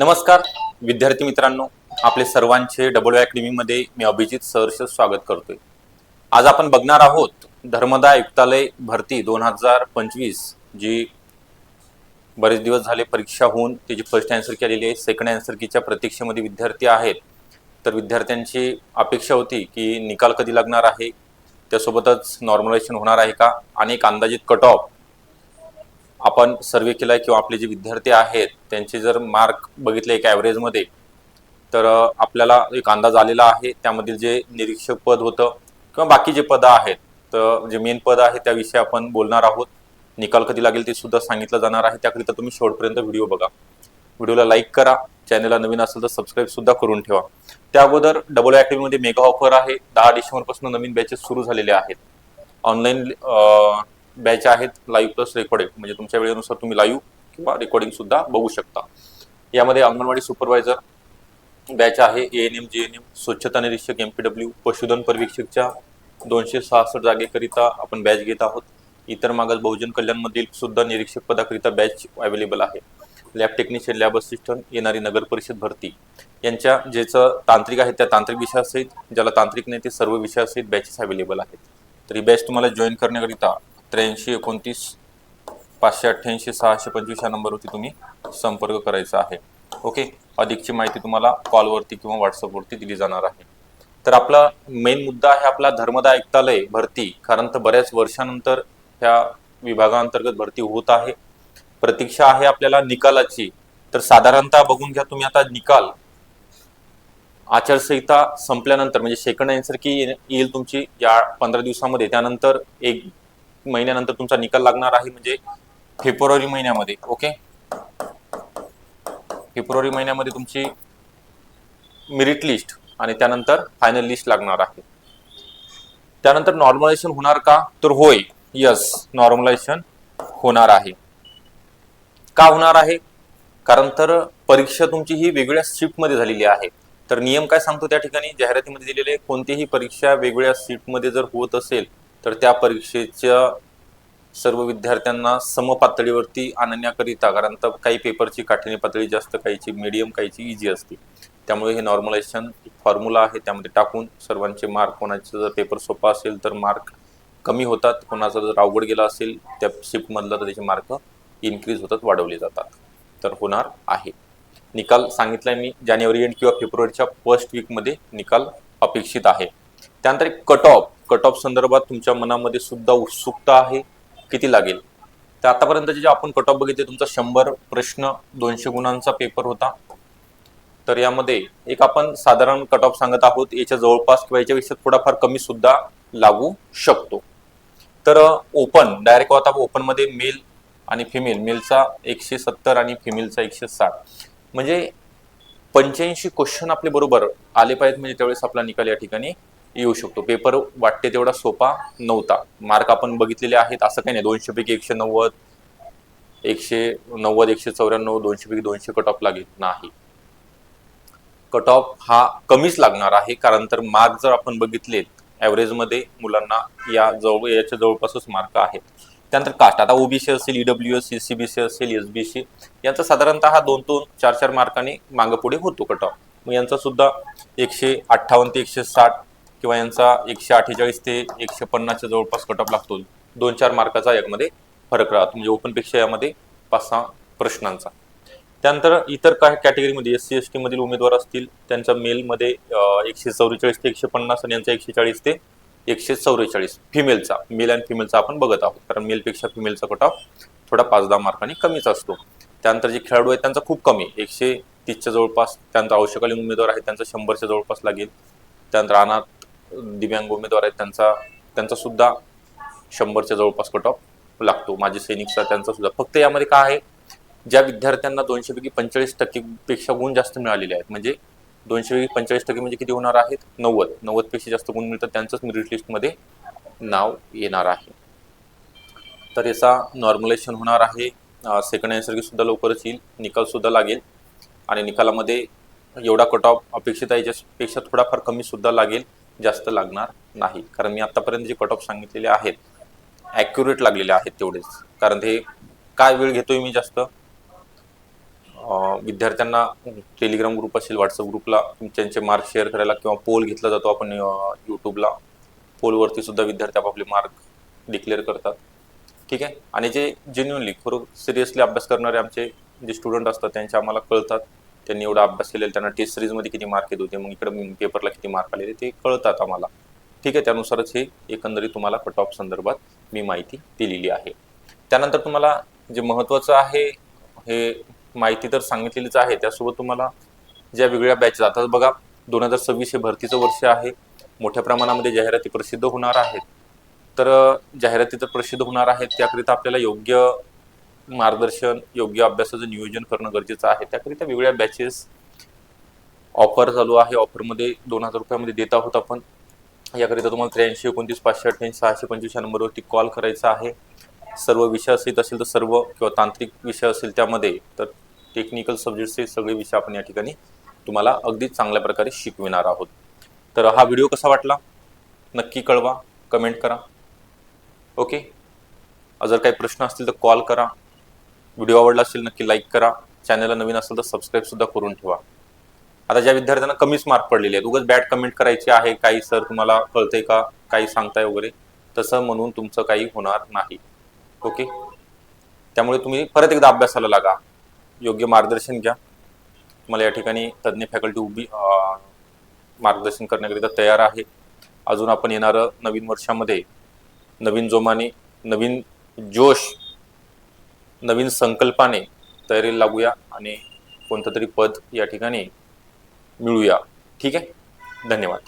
नमस्कार विद्यार्थी मित्रांनो. आपले सर्वांचे डबल अकॅडमीमध्ये मी अभिजित सहर्ष स्वागत करतोय. आज आपण बघणार आहोत धर्मदा आयुक्तालय भरती दोन हजार पंचवीस जी बरेच दिवस झाले परीक्षा होऊन त्याची फर्स्ट अँसर की आलेली आहे. सेकंड अँसर कीच्या प्रतीक्षेमध्ये विद्यार्थी आहेत. तर विद्यार्थ्यांची अपेक्षा होती की निकाल कधी लागणार आहे? त्यासोबतच नॉर्मलायझेशन होणार आहे का? आणि एक अंदाजित कट ऑफ आपण सर्वे केलाय किंवा आपले जे विद्यार्थी आहेत त्यांचे जर मार्क बघितले एक ॲव्हरेजमध्ये तर आपल्याला एक अंदाज आलेला आहे. त्यामधील जे निरीक्षक पद होतं किंवा बाकी जे पदं आहेत तर जे मेन पद आहे त्याविषयी आपण बोलणार आहोत. निकाल कधी लागेल ते सुद्धा सांगितलं जाणार आहे. त्याकरिता तुम्ही शेवटपर्यंत व्हिडिओ बघा. व्हिडिओला लाईक करा. चॅनलला नवीन असेल तर सबस्क्राईब सुद्धा करून ठेवा. त्या अगोदर डबल अकॅडमीमध्ये मेगा ऑफर आहे. दहा डिसेंबरपासून नवीन बॅचेस सुरू झालेले आहेत. ऑनलाईन बॅच आहेत लाईव्ह प्लस रेकॉर्डेड म्हणजे तुमच्या वेळेनुसार तुम्ही लाईव्ह किंवा रेकॉर्डिंग सुद्धा बघू शकता. यामध्ये अंगणवाडी सुपरवायझर बॅच आहे A N M J N M स्वच्छता निरीक्षक एम पी डब्ल्यू पशुधन पर्यवेक्षकच्या दोनशे सहासष्ट जागेकरिता आपण बॅच घेत आहोत. इतर मागास बहुजन कल्याणमधील सुद्धा निरीक्षक पदाकरिता बॅच अवेलेबल आहे. लॅब टेक्निशियन लॅब असिस्टंट येणारी नगर परिषद भरती. यांच्या ज्याचं तांत्रिक आहे त्या तांत्रिक विषयासहित ज्याला तांत्रिक नाही ते सर्व विषयासहित बॅचेस अवेलेबल आहेत. तर ही बॅच तुम्हाला जॉईन करण्याकरिता त्र्याऐंशी एकोणतीस पाचशे अठ्ठ्याऐंशी सहाशे पंचवीस या नंबरवरती तुम्ही संपर्क करायचा आहे. ओके अधिकची माहिती तुम्हाला कॉलवरती किंवा व्हॉट्सअपवरती दिली जाणार आहे. तर आपला मेन मुद्दा आहे आपला धर्मदा ऐकतालय भरती. कारण तर बऱ्याच वर्षानंतर ह्या विभागाअंतर्गत भरती होत आहे. प्रतीक्षा आहे आपल्याला निकालाची. तर साधारणतः बघून घ्या तुम्ही आता निकाल. आचारसंहिता संपल्यानंतर म्हणजे सेकंड आन्सर की येईल तुमची या पंधरा दिवसामध्ये. त्यानंतर एक महिन्यानंतर तुमचा निकाल लागणार आहे म्हणजे फेब्रुवारी महिन्यामध्ये ओके फेब्रुवारी महिन्यामध्ये तुमची मेरिट लिस्ट आणि त्यानंतर फायनल लिस्ट लागणार आहे. त्यानंतर नॉर्मलायझेशन होणार का? तर होय यस नॉर्मलायझेशन होणार आहे. का होणार आहे? कारण तर परीक्षा तुमची ही वेगळ्या शिफ्टमध्ये झालेली आहे. तर नियम काय सांगतो त्या ठिकाणी? जाहिरातीमध्ये दिलेले कोणतीही परीक्षा वेगळ्या शिफ्टमध्ये जर होत असेल तर त्या परीक्षेच्या सर्व विद्यार्थ्यांना समपातळीवरती आणण्याकरिता कारण तर काही पेपरची काठीणी पातळी जास्त काहीची मीडियम काहीची इझी असते. त्यामुळे हे नॉर्मलायझेशन फॉर्म्युला आहे त्यामध्ये टाकून सर्वांचे मार्क कोणाचा जर पेपर सोपा असेल तर मार्क कमी होतात कोणाचा जर अवघड गेला असेल त्या शिफ्टमधला तर त्याचे मार्क इन्क्रीज होतात वाढवले जातात. तर होणार आहे. निकाल सांगितलाय मी जानेवारी एंड किंवा फेब्रुवारीच्या फर्स्ट वीकमध्ये निकाल अपेक्षित आहे. त्यानंतर एक कट ऑफ कट ऑफ संदर्भात तुमच्या मनामध्ये सुद्धा उत्सुकता आहे? किती लागेल? तर आतापर्यंतचे जे आपण कट ऑफ बघितले तुमचा शंभर प्रश्न दोनशे गुणांचा पेपर होता. तर यामध्ये एक आपण साधारण कट ऑफ सांगत आहोत याच्या जवळपास किंवा याच्यापेक्षा थोडाफार कमी सुद्धा लागू शकतो. तर ओपन डायरेक्ट आता ओपनमध्ये मेल आणि फिमेल मेलचा एकशे सत्तर आणि फिमेलचा एकशे साठ. म्हणजे पंच्याऐंशी क्वेश्चन आपले बरोबर आले पाहिजेत म्हणजे त्यावेळेस आपला निकाल या ठिकाणी येऊ शकतो. पेपर वाटते तेवढा सोपा नव्हता. मार्क आपण बघितलेले आहेत. असं काही नाही. दोनशे पैकी एकशे नव्वद एकशे नव्वद एकशे चौऱ्याण्णव दोनशे पैकी दोनशे कट ऑफ लागेल. नाही. कट ऑफ हा कमीच लागणार आहे. कारण तर मार्क जर आपण बघितले ॲव्हरेजमध्ये मुलांना या जवळ याच्या जवळपासच मार्क आहेत. त्यानंतर कास्ट आता ओबीसी असेल E W S C C B C असेल एस बी सी यांचा साधारणतः हा दोन दोन चार चार मार्काने मागं पुढे होतो कट ऑफ मग यांचा सुद्धा एकशे अठ्ठावन्न ते एकशे साठ किंवा यांचा एकशे अठ्ठेचाळीस ते एकशे पन्नासच्या जवळपास कट ऑफ लागतो. दोन चार मार्काचा यामध्ये फरक राहतो. म्हणजे ओपनपेक्षा यामध्ये पाच सहा प्रश्नांचा. त्यानंतर इतर काही कॅटेगरीमध्ये एस सी एस टीमधील उमेदवार असतील त्यांचा मेलमध्ये एकशे चौवेचाळीस ते एकशे पन्नास आणि यांचा एकशे चाळीस ते एकशे चौवेचाळीस. फिमेलचा मेल अँड फिमेलचा आपण बघत आहोत. कारण मेलपेक्षा फिमेलचा कट ऑफ थोडा पाच दहा मार्कांनी कमीच असतो. त्यानंतर जे खेळाडू आहेत त्यांचा खूप कमी एकशे तीसच्या जवळपास त्यांचा अंशकालीन उमेदवार आहे त्यांचा शंभरच्या जवळपास लागेल. त्यानंतर अनाथ दिव्यांग उमेदवार आहेत त्यांचा त्यांचा सुद्धा शंभरच्या जवळपास कट ऑफ लागतो. माजी सैनिकचा त्यांचा सुद्धा. फक्त यामध्ये काय आहे ज्या विद्यार्थ्यांना दोनशे पैकी पंचेचाळीस टक्के पेक्षा गुण जास्त मिळालेले आहेत म्हणजे दोनशे पैकी पंचेचाळीस टक्के म्हणजे किती होणार आहेत? नव्वद. नव्वदपेक्षा जास्त गुण मिळतात त्यांचंच मेरिट लिस्टमध्ये नाव येणार आहे. तर याचा नॉर्मलायझेशन होणार आहे. सेकंड अँसर सुद्धा लवकरच येईल. निकाल सुद्धा लागेल. आणि निकालामध्ये एवढा कट ऑफ अपेक्षित आहे याच्यापेक्षा थोडाफार कमी सुद्धा लागेल. जास्त लागणार नाही. कारण मी आतापर्यंत जे कट ऑफ सांगितलेले आहेत ॲक्युरेट लागलेले आहेत तेवढेच. कारण हे काय वेळ घेतोय मी जास्त? विद्यार्थ्यांना टेलिग्राम ग्रुप असेल व्हॉट्सअप ग्रुपला त्यांचे मार्क शेअर करायला किंवा पोल घेतला जातो आपण यूट्यूबला पोलवरती सुद्धा विद्यार्थी आपापले मार्क डिक्लेअर करतात. ठीक आहे? आणि जे जेन्युअनली खरं सिरियसली अभ्यास करणारे आमचे जे स्टुडंट असतात त्यांचे आम्हाला कळतात. त्यांनी एवढा अभ्यास केलेला त्यांना टेस्ट सिरीजमध्ये किती मार्क येत होते मग इकडे पेपरला किती मार्क आलेले ते कळतात आम्हाला. ठीक आहे त्यानुसारच हे एकंदरीत तुम्हाला कट ऑफ संदर्भात मी माहिती दिलेली आहे. त्यानंतर तुम्हाला जे महत्त्वाचं आहे हे माहिती तर सांगितलेलीच आहे त्यासोबत तुम्हाला ज्या वेगळ्या बॅचेस आता बघा दोन हजार सव्वीस हे भरतीचं वर्ष आहे मोठ्या प्रमाणामध्ये जाहिराती प्रसिद्ध होणार आहेत. तर जाहिराती तर प्रसिद्ध होणार आहेत त्याकरिता आपल्याला योग्य मार्गदर्शन योग्य अभ्यासाचं नियोजन करणं गरजेचं आहे. त्याकरिता वेगळ्या बॅचेस ऑफर चालू आहे. ऑफरमध्ये दोन हजार रुपयामध्ये देत आहोत आपण. याकरिता तुम्हाला त्र्याऐंशी एकोणतीस पाचशे अठ्ठ्याऐंशी सहाशे पंचवीस या नंबरवरती कॉल करायचा आहे. सर्व विषय असेल असेल तर सर्व किंवा तांत्रिक विषय असेल त्यामध्ये तर टेक्निकल सब्जेक्टचे सगळे विषय आपण या ठिकाणी तुम्हाला अगदी चांगल्या प्रकारे शिकविणार आहोत. तर हा व्हिडिओ कसा वाटला? नक्की कळवा कमेंट करा. ओके जर काही प्रश्न असतील तर कॉल करा. व्हिडिओ आवडला असेल नक्की लाईक करा. चॅनलला नवीन असेल तर सबस्क्राईब सुद्धा करून ठेवा. आता ज्या विद्यार्थ्यांना कमीच मार्क पडलेले आहेत उगाच बॅड कमेंट करायची आहे काही सर तुम्हाला कळतंय का काही सांगताय वगैरे तसं म्हणून तुमचं काही होणार नाही. ओके त्यामुळे तुम्ही परत एकदा अभ्यासाला लागा. योग्य मार्गदर्शन घ्या. तुम्हाला या ठिकाणी तज्ज्ञ फॅकल्टी उभी मार्गदर्शन करण्याकरिता तयार आहे. अजून आपण येणारं नवीन वर्षामध्ये नवीन जोमाने नवीन जोश नवीन संकल्पाने तयारीला लागूया आणि कोणतं तरी पद या ठिकाणी मिळूया. ठीक आहे? धन्यवाद.